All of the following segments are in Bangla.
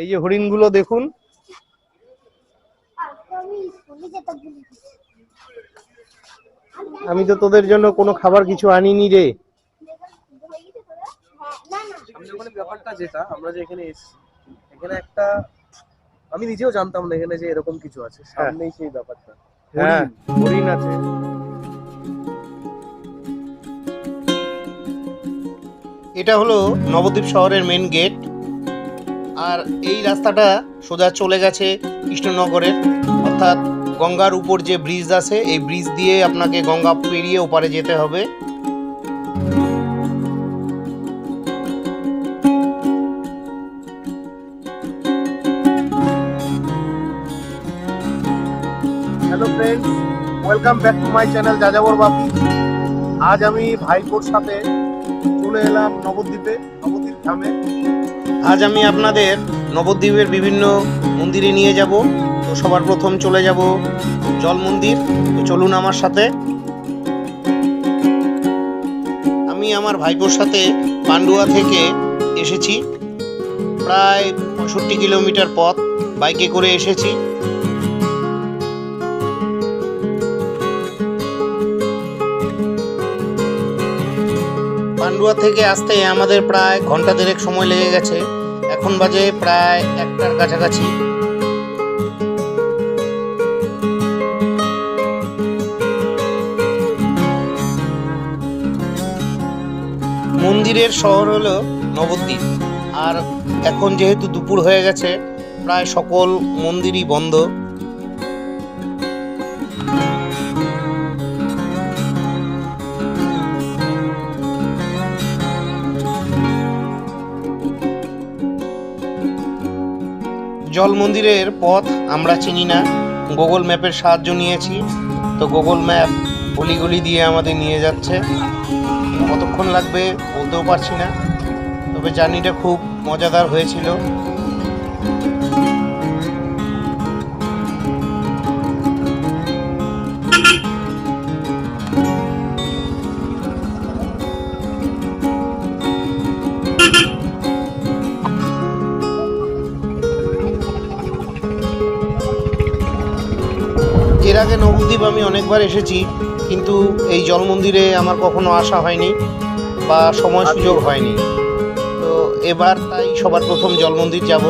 এই যে হরিণগুলো দেখুন। আমি তো তোদের জন্য কোনো খাবার কিছু আনিনি রে। হ্যাঁ, না না সামনে ওখানে ব্যাপারটা যেটা আমরা যে এখানে এসেছি এখানে একটা আমি নিজেও জানতাম না এখানে যে এরকম কিছু আছে। সামনেই সেই ব্যাপারটা। হ্যাঁ। হরিণ আছে। এটা হলো নবদ্বীপ শহরের মেন গেট আর এই রাস্তাটা সোজা চলে গেছে কৃষ্ণনগরের। অর্থাৎ গঙ্গার উপর যে ব্রিজ আছে, এই ব্রিজ দিয়ে আপনাকে গঙ্গা পেরিয়ে ওপারে যেতে হবে। Hello welcome back to my channel Jajabor Bapi আজ আমি ভাইপোর সাথে চলে এলাম নবদ্বীপে, নবদ্বীপ ধামে। আজ আমি আপনাদের নবদ্বীপের বিভিন্ন মন্দিরে নিয়ে যাব। তো সবার প্রথম চলে যাব জল মন্দির। তো চলুন আমার সাথে। আমি আমার ভাইপোর সাথে পান্ডুয়া থেকে এসেছি। প্রায় পঁয়ষট্টি কিলোমিটার পথ বাইকে করে এসেছি। পান্ডুয়া থেকে আসতে আমাদের প্রায় ঘণ্টা দেড়েক সময় লেগে গেছে। এখন বাজে প্রায় একটার কাছাকাছি। মন্দিরের শহর হলো নবদ্বীপ। আর এখন যেহেতু দুপুর হয়ে গেছে, প্রায় সকল মন্দিরই বন্ধ। জল মন্দিরের পথ আমরা চিনি না। গুগল ম্যাপের সাহায্য নিয়েছি। তো গুগল ম্যাপ গলি দিয়ে আমাদের নিয়ে যাচ্ছে। কতক্ষণ লাগবে বলতেও পারছি না। তবে জার্নিটা খুব মজাদার হয়েছিল। আগে নবদ্বীপ আমি অনেকবার এসেছি কিন্তু এই জল মন্দিরে আমার কখনো আসা হয়নি বা সময় সুযোগ হয়নি। তো এবার তাই সবার প্রথম জল মন্দির যাব।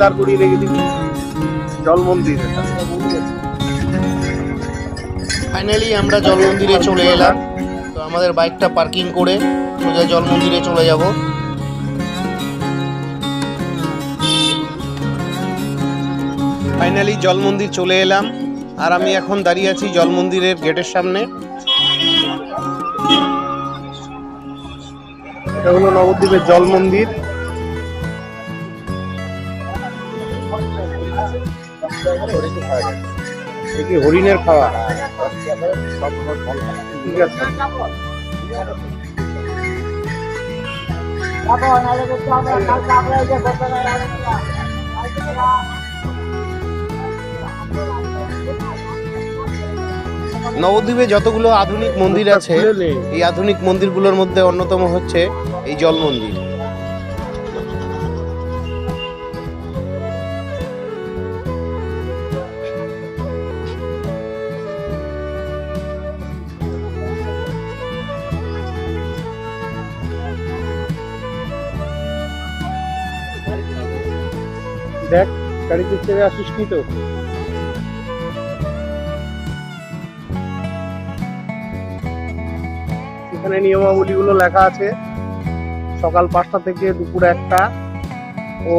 দাঁড় করিয়ে রেখে দিবি। জল মন্দির। ফাইনালি আমরা জল মন্দিরে চলে এলাম। তো আমাদের বাইকটা পার্কিং করে সোজা জল মন্দিরে চলে যাব। ফাইনালি জল মন্দির চলে এলাম। আর আমি এখন দাঁড়িয়ে আছি জল মন্দিরের গেটের সামনে। এটা হলো নবদ্বীপের জল মন্দির। এ কি হরিণের খাওয়া? ঠিক আছে। নবদ্বীপে যতগুলো আধুনিক মন্দির আছে এই আধুনিক মন্দিরগুলোর মধ্যে অন্যতম হচ্ছে এই জল মন্দির। দেখ গাড়িতে চেপে আসিস নি তো? এখানে নিয়মাবলীগুলো লেখা আছে। সকাল পাঁচটা থেকে দুপুর একটা ও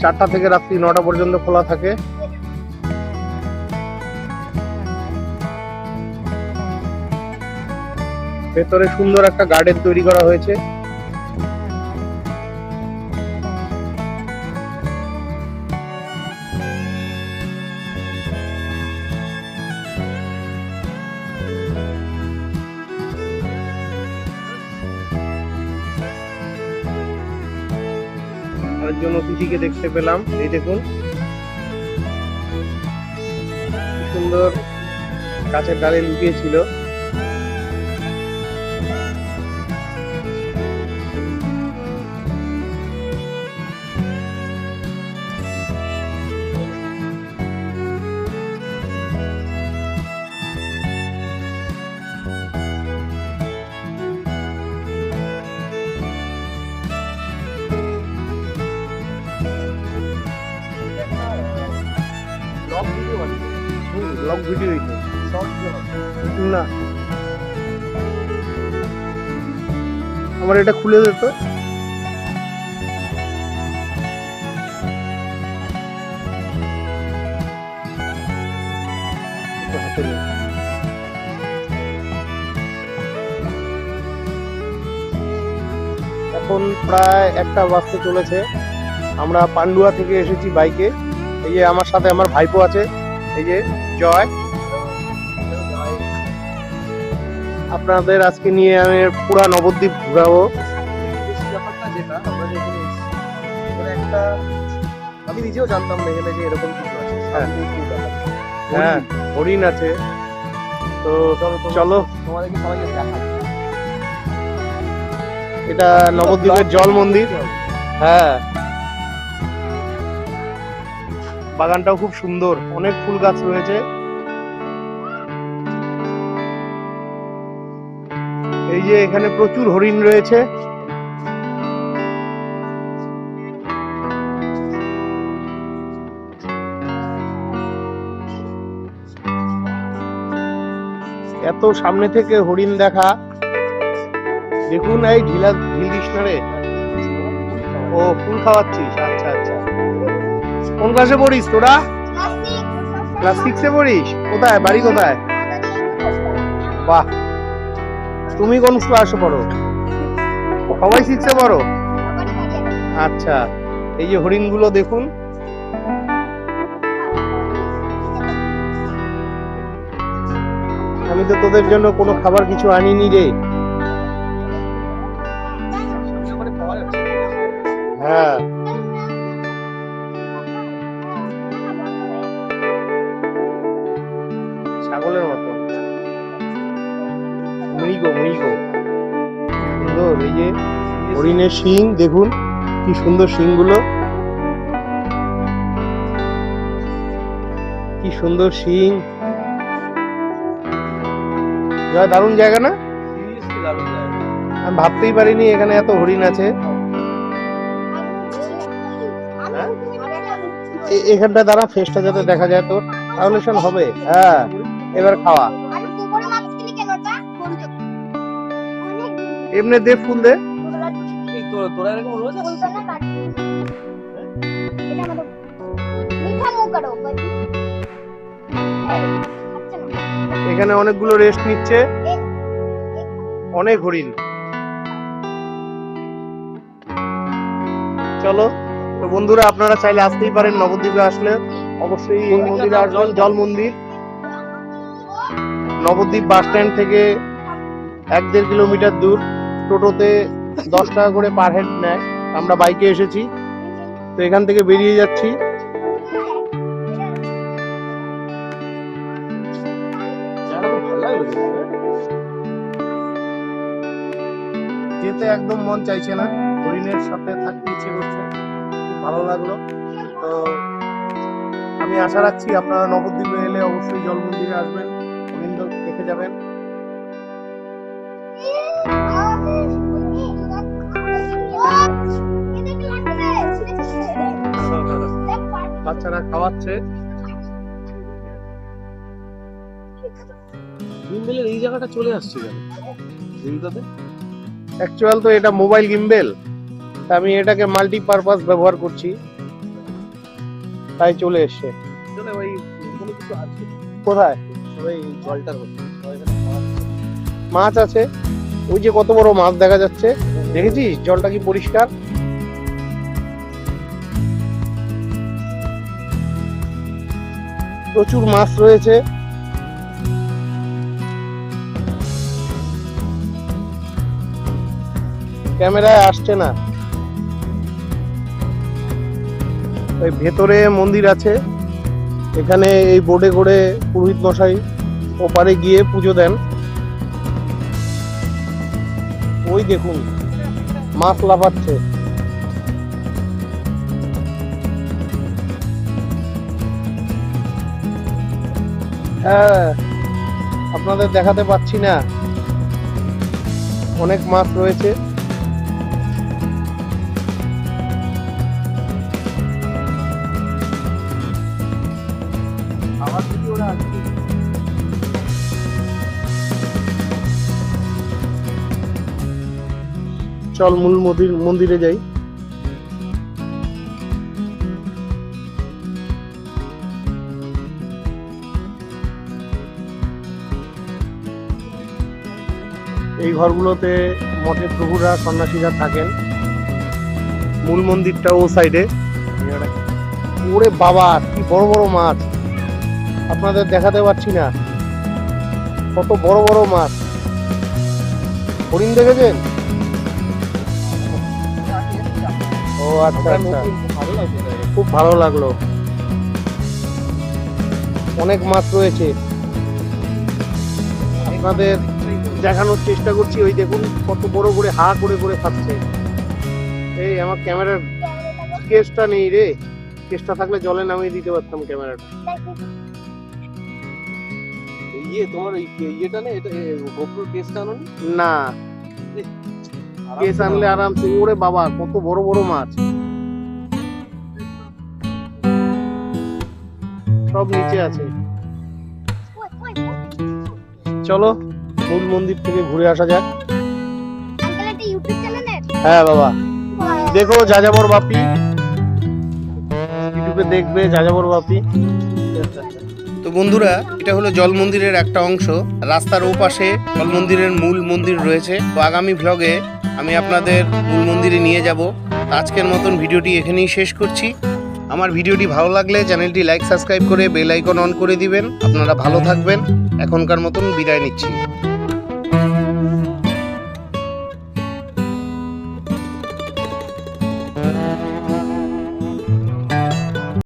চারটা থেকে রাত্রি নটা পর্যন্ত খোলা থাকে। ভেতরে সুন্দর একটা গার্ডেন তৈরি করা হয়েছে। আরেকজন অতিথিকে দেখতে পেলাম। এই দেখুন। সুন্দর গাছের ডালে লুকিয়ে ব্লগ ভিডিও এটা শর্ট না। আমার এটা খুলে দিত। এখন প্রায় একটা বাজতে চলেছে। আমরা পান্ডুয়া থেকে এসেছি বাইকে এই যে আমার সাথে আমার ভাইপো আছে। এই যে জয়। আপনাদের আজকে নিয়ে আমি পুরা নবদ্বীপ ঘুরাবো। আমি নিজেও জানতাম না এখানে যে এরকম কিছু আছে। হ্যাঁ। হ্যাঁ হরিণ। আছে। তো চলো তোমাদেরকে সবাইকে এটা নবদ্বীপের জল মন্দির। হ্যাঁ। বাগানটাও খুব সুন্দর। অনেক ফুল গাছ রয়েছে। এই যে এখানে প্রচুর হরিণ রয়েছে। এত সামনে থেকে হরিণ দেখা। দেখুন এই ঢিলা ঢিল দিস না রে ও ফুল খাওয়াচ্ছিস? আচ্ছা আচ্ছা। কোন ক্লাসে পড়িস তোরা? ক্লাস সিক্সে পড়িস? কোথায়? বাড়ি কোথায়? বাহ। তুমি কোন ক্লাসে পড়ো? সবাই সিক্সে পড়ো? আচ্ছা। এই যে হরিণগুলো দেখুন। আমি তো তোদের জন্য কোনো খাবার কিছু আনিনি রে। হ্যাঁ। শিং দেখুন কি সুন্দর শিংগুলো। কি সুন্দর শিং। যা দারুণ জায়গা না? সিরিয়াসলি দারুণ জায়গা। আমি ভাবতেই পারিনি এখানে এত হরিণ আছে। এ- এখানটা দ্বারা ফেসটা যাতে দেখা যায় তোর। তাহলে শোন হবে। হ্যাঁ এবার খাওয়া। এমনি দে ফুল দে। এই তো তোরা এরকম রোজ আসছিস? এখানে অনেকগুলো রেস্ট নিচ্ছে। অনেক হরিণ। চলো তো বন্ধুরা আপনারা চাইলে আসতেই পারেন নবদ্বীপে আসলে। অবশ্যই এই মন্দিরে আসবেন জল মন্দির। নবদ্বীপ বাস স্ট্যান্ড থেকে এক দেড় কিলোমিটার দূর। টোটোতে দশ টাকা করে পার হেড নেয়। আমরা বাইকে এসেছি। তো এখান থেকে বেরিয়ে যাচ্ছি। যেতে একদম মন চাইছে না। হরিণের সাথে থাকতে ইচ্ছে করছে। ভালো লাগল। তো আমি আশা রাখছি আপনারা নবদ্বীপে এলে অবশ্যই জল মন্দিরে আসবেন। হরিণ দেখে যাবেন। বাচ্চারা খাওয়াচ্ছে। ভিমবেলের এই জায়গাটা চলে আসছে কেন? অ্যাকচুয়াল তো এটা মোবাইল গিম্বেল আমি এটাকে মাল্টিপারপাস ব্যবহার করছি। তাই চলে এসছে। কোথায়? জলটার। মাছ আছে। ওই যে কত বড় মাছ দেখা যাচ্ছে। দেখেছিস? জলটা কি পরিষ্কার? প্রচুর মাছ রয়েছে। ক্যামেরায় আসছে না। ওই ভেতরে মন্দির আছে। এখানে এই বোর্ডে করে পুরোহিত মশাই ওপারে গিয়ে পুজো দেন। ওই দেখুন, মাছ লাফাচ্ছে। হ্যাঁ আপনাদের দেখাতে পাচ্ছি না। অনেক মাছ রয়েছে। চল মূল মন্দির মন্দিরে যাই। ঘরগুলোতে মঠের প্রভুরা সন্ন্যাসীরা থাকেন। মূল মন্দিরটা ও সাইডে। ওরে বাবা, কি বড় বড় মাছ। আপনাদের দেখাতে পারছি না। কত বড় বড় মাছ। হরিণ দেখেছেন? ও আচ্ছা আচ্ছা। খুব ভালো লাগল। অনেক মাছ রয়েছে। আপনাদের দেখানোর চেষ্টা করছি ওই দেখুন কত বড় করে হা করে করে খাচ্ছে। এই আমার ক্যামেরার কেসটা নেই রে। কেসটা থাকলে জলে নামিয়ে দিতে পারতাম ক্যামেরাটা। ইয়ে তোমার ইয়েটা না এটা গোপ্রোর কেসটা আনো না। কেস আনলে আরামসে। ওরে বাবা কত বড় বড় মাছ। সব নিচে আছে। চলো। মূল মন্দির থেকে ঘুরে আসা যাক। হ্যাঁ বাবা। দেখো যাযাবর বাপি। ইউটিউবে দেখবে যাযাবর বাপি। তো বন্ধুরা এটা হলো জল মন্দিরের একটা অংশ। রাস্তার ও পাশে জল মন্দিরের মূল মন্দির রয়েছে। তো আগামী ভ্লগে আমি আপনাদের মূল মন্দিরে নিয়ে যাব। আজকের মতন ভিডিওটি এখানেই শেষ করছি। আমার ভিডিওটি ভালো লাগলে চ্যানেলটি লাইক সাবস্ক্রাইব করে বেল আইকন অন করে দিবেন। আপনারা ভালো থাকবেন। এখনকার মতন বিদায় নিচ্ছি।